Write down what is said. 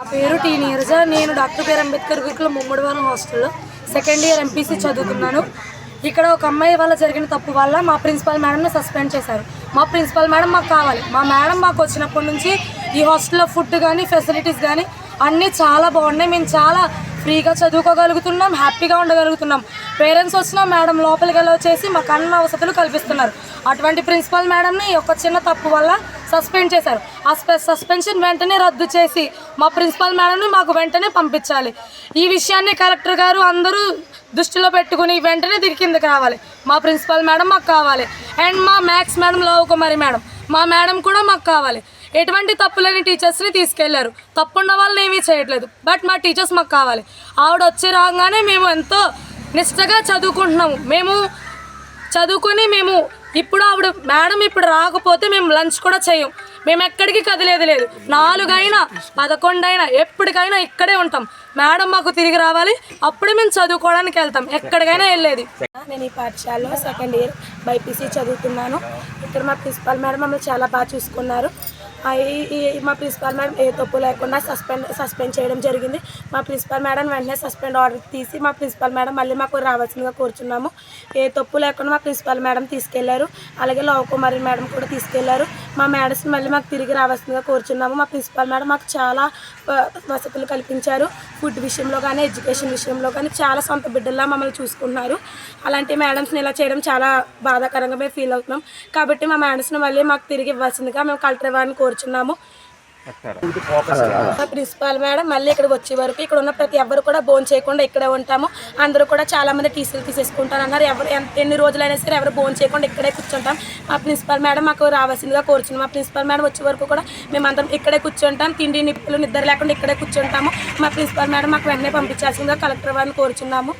నా పేరు టీ నీరజ నేను డాక్టర్ పేరు అంబేద్కర్ గురుకుల ముమ్మడివారం హాస్టల్లో సెకండ్ ఇయర్ ఎంపీసీ చదువుతున్నాను. ఇక్కడ ఒక అమ్మాయి వల్ల జరిగిన తప్పు వల్ల మా ప్రిన్సిపల్ మేడంని సస్పెండ్ చేశారు. మా ప్రిన్సిపల్ మేడం మాకు కావాలి. మా మేడం మాకు వచ్చినప్పటి నుంచి ఈ హాస్టల్లో ఫుడ్ కానీ ఫెసిలిటీస్ కానీ అన్నీ చాలా బాగున్నాయి. మేము చాలా ఫ్రీగా చదువుకోగలుగుతున్నాం హ్యాపీగా ఉండగలుగుతున్నాం. పేరెంట్స్ వచ్చినా మేడం లోపలికి వెళ్ళి వచ్చేసి మాకు అన్న వసతులు కల్పిస్తున్నారు. అటువంటి ప్రిన్సిపల్ మేడంని ఒక చిన్న తప్పు వల్ల సస్పెండ్ చేశారు. ఆ స్పె సస్పెన్షన్ వెంటనే రద్దు చేసి మా ప్రిన్సిపల్ మేడంని మాకు వెంటనే పంపించాలి. ఈ విషయాన్ని కలెక్టర్ గారు అందరూ దృష్టిలో పెట్టుకుని వెంటనే దిగి కిందకి రావాలి. మా ప్రిన్సిపల్ మేడం మాకు కావాలి. అండ్ మా maths madam Lav Kumari madam మా మేడం కూడా మాకు కావాలి. ఎటువంటి తప్పులేని టీచర్స్ని తీసుకెళ్ళారు. తప్పున్న వాళ్ళని ఏమీ చేయట్లేదు. బట్ మా టీచర్స్ మాకు కావాలి. ఆవిడ వచ్చి రాగానే మేము ఎంతో నిష్టగా చదువుకుంటున్నాము. మేము చదువుకొని మేము ఇప్పుడు ఆవిడ మేడం ఇప్పుడు రాకపోతే మేము లంచ్ కూడా చేయం. మేము ఎక్కడికి కదిలేదు లేదు. నాలుగైనా పదకొండైనా ఎప్పటికైనా ఇక్కడే ఉంటాం. మేడం మాకు తిరిగి రావాలి. అప్పుడే మేము చదువుకోవడానికి వెళ్తాం. ఎక్కడికైనా వెళ్ళేది. నేను ఈ పాఠశాలలో సెకండ్ ఇయర్ బైపీసీ చదువుతున్నాను. ఇక్కడ మా ప్రిన్సిపాల్ మేడం మమ్మల్ని చాలా బాగా చూసుకున్నారు. మా ప్రిన్సిపాల్ మేడం ఏ తప్పు లేకుండా సస్పెండ్ సస్పెండ్ చేయడం జరిగింది. మా ప్రిన్సిపాల్ మేడం వెంటనే సస్పెండ్ ఆర్డర్ తీసి మా ప్రిన్సిపాల్ మేడం మళ్ళీ మాకు రావాల్సిందిగా కోరుచున్నాము. ఏ తప్పు లేకుండా మా ప్రిన్సిపాల్ మేడం తీసుకెళ్ళారు. అలాగే లవ్ కుమారి మేడం కూడా తీసుకెళ్ళారు. మా మేడస్ని మళ్ళీ మాకు తిరిగి రావాల్సిందిగా కోరుచున్నాము. మా ప్రిన్సిపాల్ మేడం మాకు చాలా వసతులు కల్పించారు. ఫుడ్ విషయంలో కానీ ఎడ్యుకేషన్ విషయంలో కానీ చాలా సొంత బిడ్డల్లా మమ్మల్ని చూసుకుంటున్నారు. అలాంటి మేడమ్స్ని ఇలా చేయడం చాలా బాధాకరంగా మేము ఫీల్ అవుతున్నాం. కాబట్టి మా మేడమ్స్ని మళ్ళీ మాకు తిరిగి ఇవ్వాల్సిందిగా మేము కలెక్టర్ వారిని కోరుచున్నాము. ప్రిన్సిపాల్ మేడం మళ్ళీ ఇక్కడికి వచ్చే వరకు ఇక్కడ ఉన్న ప్రతి ఎవ్వరు కూడా బోన్ చేయకుండా ఇక్కడే ఉంటాము. అందరూ కూడా చాలా మంది టీసీలు తీసేసుకుంటారు అన్నారు. ఎవరు ఎంత- ఎన్ని రోజులైనా సరే ఎవరు బోన్ చేయకుండా ఇక్కడే కూర్చుంటాం. మా ప్రిన్సిపాల్ మేడం మాకు రావాల్సిందిగా కోరుచున్నాం. మా ప్రిన్సిపాల్ మేడం వచ్చే వరకు కూడా మేమందరం ఇక్కడే కూర్చుంటాం. తిండి నిప్పులు నిద్ర లేకుండా ఇక్కడే కూర్చుంటాము. మా ప్రిన్సిపాల్ మేడం మాకు వెంటనే పంపించాల్సిందిగా కలెక్టర్ వారిని కోరుచున్నాము.